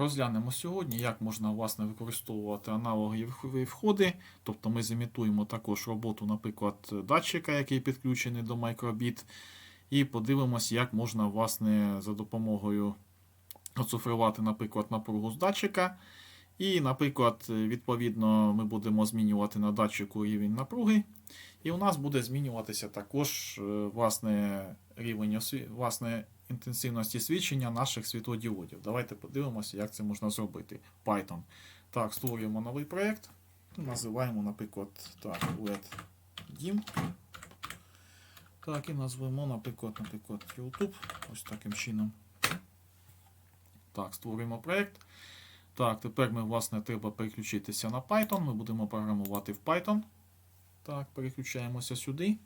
Розглянемо сьогодні, як можна власне використовувати аналогові входи. Тобто ми зімітуємо також роботу, наприклад, датчика, який підключений до мікробіт. І подивимося, як можна власне, за допомогою оцифрувати, наприклад, напругу з датчика. І, наприклад, відповідно, ми будемо змінювати на датчику рівень напруги. І у нас буде змінюватися також е, власне, рівень власне, інтенсивності свідчення наших світлодіодів. Давайте подивимося, як це можна зробити. Python. Так, створюємо новий проєкт. Називаємо, наприклад, так, LED DIM. Так, і назвемо, наприклад, наприклад, YouTube. Ось таким чином. Так, створюємо проєкт. Так, тепер ми, власне, треба переключитися на Python. Ми будемо програмувати в Python. Так, переключаємося сюди.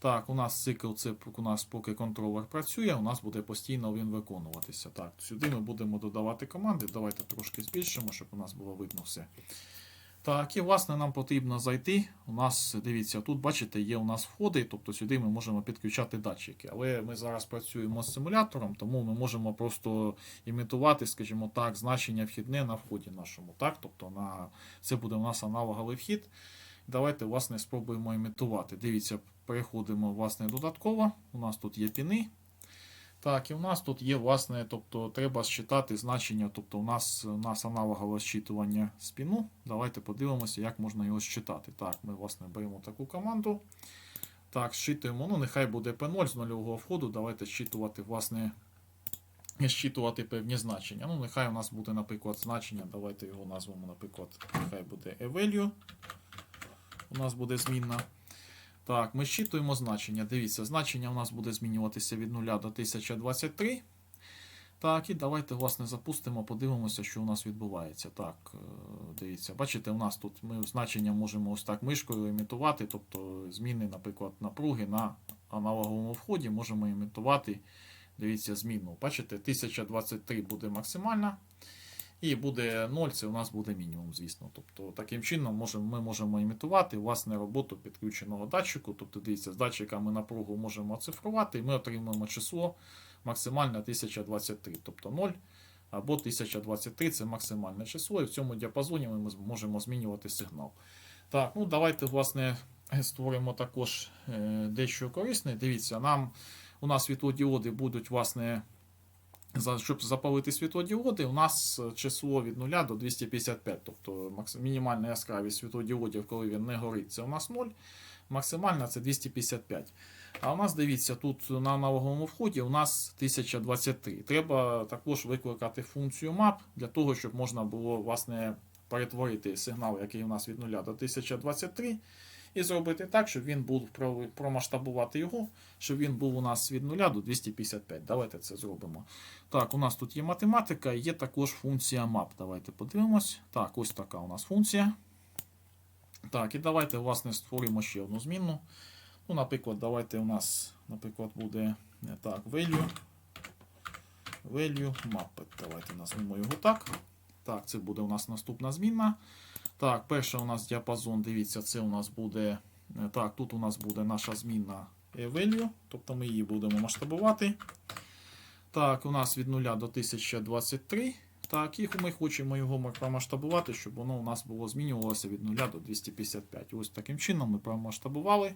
Так, у нас цикл це у нас поки контролер працює, у нас буде постійно він виконуватися. Так, сюди ми будемо додавати команди. Давайте трошки збільшимо, щоб у нас було видно все. Так, і власне нам потрібно зайти. У нас, дивіться, тут, бачите, є у нас входи, тобто сюди ми можемо підключати датчики. Але ми зараз працюємо з симулятором, тому ми можемо просто імітувати, скажімо так, значення вхідне на вході нашому. Так? Тобто на... Це буде у нас аналоговий вхід. Давайте, власне, спробуємо імітувати. Дивіться, переходимо власне, додатково. У нас тут є піни. Так, і у нас тут є, власне, тобто треба считати значення. Тобто у нас у нас аналогове зчитування спіну. Давайте подивимося, як можна його считати. Так, ми власне беремо таку команду. Так, зчитуємо, ну нехай буде P0 з нульового входу. Давайте зчитувати, власне, зчитувати певні значення. Ну, нехай у нас буде, наприклад, значення. Давайте його назвемо, наприклад, нехай буде E-value. У нас буде змінна. Так, ми щитуємо значення. Дивіться, значення у нас буде змінюватися від 0 до 1023. Так, і давайте, власне, запустимо, подивимося, що у нас відбувається. Так, е, дивіться, бачите, у нас тут ми значення можемо ось так мишкою імітувати, тобто зміни, наприклад, напруги на аналоговому вході можемо імітувати. Дивіться, зміну. Бачите, 1023 буде максимальна. І буде 0, це у нас буде мінімум, звісно. Тобто, таким чином можемо, ми можемо імітувати власне роботу підключеного датчику. Тобто, дивіться, з датчика ми напругу можемо оцифрувати, і ми отримуємо число максимальне 1023, тобто 0 або 1023 це максимальне число, і в цьому діапазоні ми можемо змінювати сигнал. Так, ну давайте, власне, створимо також е, дещо корисне. Дивіться, нам у нас світлодіоди будуть, власне. Щоб запалити світлодіоди, у нас число від 0 до 255, тобто мінімальна яскравість світлодіодів, коли він не горить, це у нас 0. Максимальна це 255. А у нас, дивіться, тут на аналоговому вході у нас 1023. Треба також викликати функцію map для того, щоб можна було власне, перетворити сигнал, який у нас від 0 до 1023. І зробити так, щоб він був промасштабувати його, щоб він був у нас від 0 до 255. Давайте це зробимо. Так, у нас тут є математика, є також функція map. Давайте подивимось. Так, ось така у нас функція. Так, і давайте, власне, створимо ще одну змінну. Ну, Наприклад, давайте у нас, наприклад, буде не так, value. Value map. Давайте назвемо його так. Так, це буде у нас наступна змінна. Так, перша у нас діапазон, дивіться, це у нас буде. Так, тут у нас буде наша змінна value, тобто ми її будемо масштабувати. Так, у нас від 0 до 1023. Так, і ми хочемо його промасштабувати, щоб воно у нас було змінювалося від 0 до 255. Ось таким чином ми промасштабували.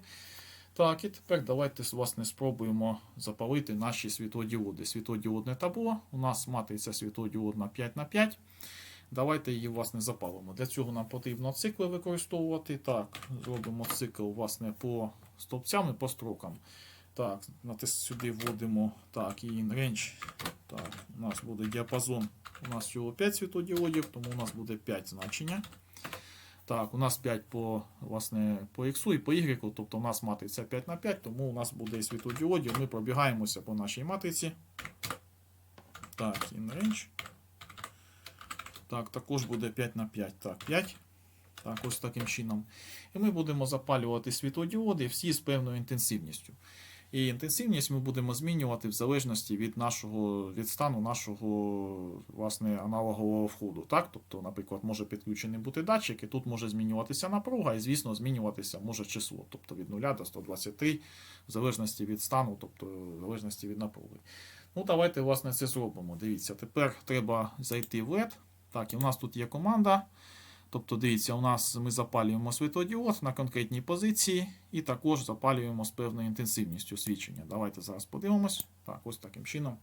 Так, і тепер давайте власне, спробуємо запалити наші світлодіоди. Світлодіодне табло. У нас матриця світлодіодна 5х5. Давайте її власне, запалимо. Для цього нам потрібно цикли використовувати. Так, зробимо цикл власне, по стовпцям і по строкам. Так, сюди вводимо так, і range. Так, У нас буде діапазон. У нас всього 5 світлодіодів, тому у нас буде 5 значення. Так, у нас 5 по власне, по X і по Y, тобто у нас матриця 5 на 5, тому у нас буде світлодіодів. Ми пробігаємося по нашій матриці. Так, in range. Так, також буде 5 на 5. Так, 5. Так, ось таким чином. І ми будемо запалювати світлодіоди всі з певною інтенсивністю. І інтенсивність ми будемо змінювати в залежності від нашого від стану нашого власне, аналогового входу. Так? Тобто, наприклад, може підключений бути датчик, і тут може змінюватися напруга, і, звісно, змінюватися може число, тобто від 0 до 123, в залежності від стану, тобто в залежності від напруги. Ну, давайте, власне, це зробимо. Дивіться, тепер треба зайти в LED. Так, і у нас тут є команда. Тобто, дивіться, у нас ми запалюємо світлодіод на конкретній позиції і також запалюємо з певною інтенсивністю свічення. Давайте зараз подивимось. Так, ось таким чином.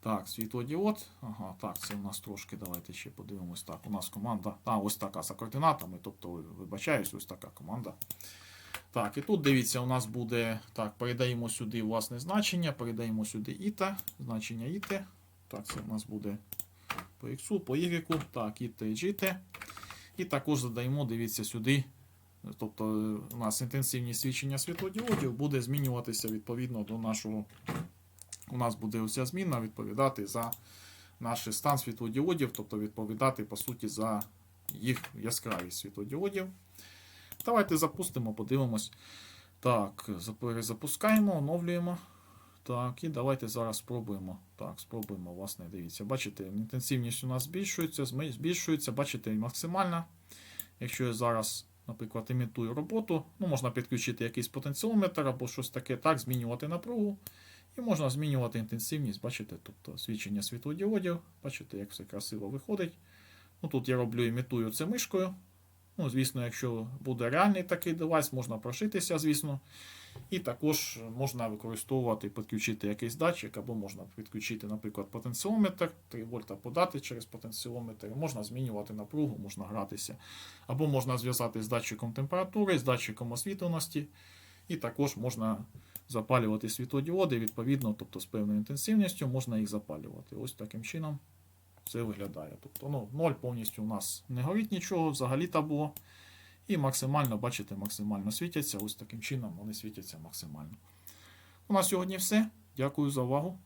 Так, світлодіод. Ага, так, це у нас трошки. Давайте ще подивимось. Так, у нас команда. А, ось така за координатами. Тобто, вибачаюсь, ось така команда. Так, і тут дивіться, у нас буде. Так, передаємо сюди власне значення, передаємо сюди іта, значення іте. Так, це у нас буде по X, по Y, так, іте і GT. І також задаємо, дивіться, сюди. Тобто у нас інтенсивність свідчення світлодіодів буде змінюватися відповідно до нашого. У нас буде оця зміна відповідати за наш стан світлодіодів, тобто відповідати, по суті, за їх яскравість світлодіодів. Давайте запустимо, подивимось. Так, перезапускаємо, оновлюємо. Так, і давайте зараз спробуємо. Так, спробуємо, власне, дивіться. Бачите, інтенсивність у нас збільшується, збільшується, бачите, максимальна. Якщо я зараз, наприклад, імітую роботу, ну, можна підключити якийсь потенціометр або щось таке, так, змінювати напругу. І можна змінювати інтенсивність, бачите, тобто свідчення світлодіодів. Бачите, як все красиво виходить. Ну, тут я роблю, імітую це мишкою. Ну, звісно, якщо буде реальний такий девайс, можна прошитися, звісно. І також можна використовувати, підключити якийсь датчик, або можна підключити, наприклад, потенціометр, 3 вольта подати через потенціометр. Можна змінювати напругу, можна гратися. Або можна зв'язати з датчиком температури, з датчиком освітленості. І також можна запалювати світлодіоди, відповідно, тобто з певною інтенсивністю можна їх запалювати. Ось таким чином це виглядає. Тобто, ну, ноль повністю у нас не горить нічого, взагалі табло. І максимально, бачите, максимально світяться. Ось таким чином вони світяться максимально. У нас сьогодні все. Дякую за увагу.